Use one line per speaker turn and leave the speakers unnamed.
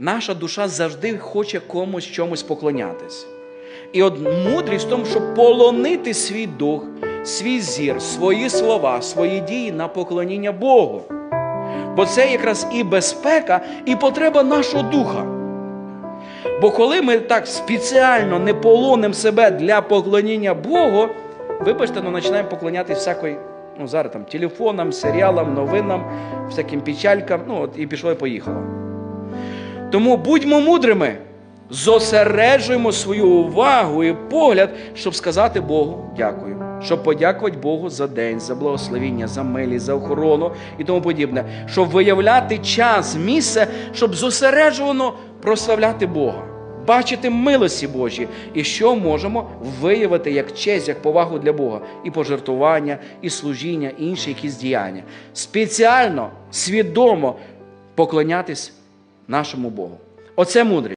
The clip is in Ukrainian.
наша душа завжди хоче комусь чомусь поклонятись. І от мудрість в тому, щоб полонити свій дух, свій зір, свої слова, свої дії на поклоніння Богу. Бо це якраз і безпека, і потреба нашого духа. Бо коли ми так спеціально не полонимо себе для поклоніння Богу, вибачте, ну починаємо поклонятися всякої, ну зараз там телефонам, серіалам, новинам, всяким печалькам, ну от і пішло і поїхало. Тому будьмо мудрими, зосереджуємо свою увагу і погляд, щоб сказати Богу дякую, щоб подякувати Богу за день, за благословіння, за милість, за охорону і тому подібне, щоб виявляти час, місце, щоб зосереджувано прославляти Бога. Бачити милості Божі, і що можемо виявити як честь, як повагу для Бога, і пожертвування, і служіння, і інші якісь діяння. Спеціально, свідомо поклонятись нашому Богу. Оце мудрість.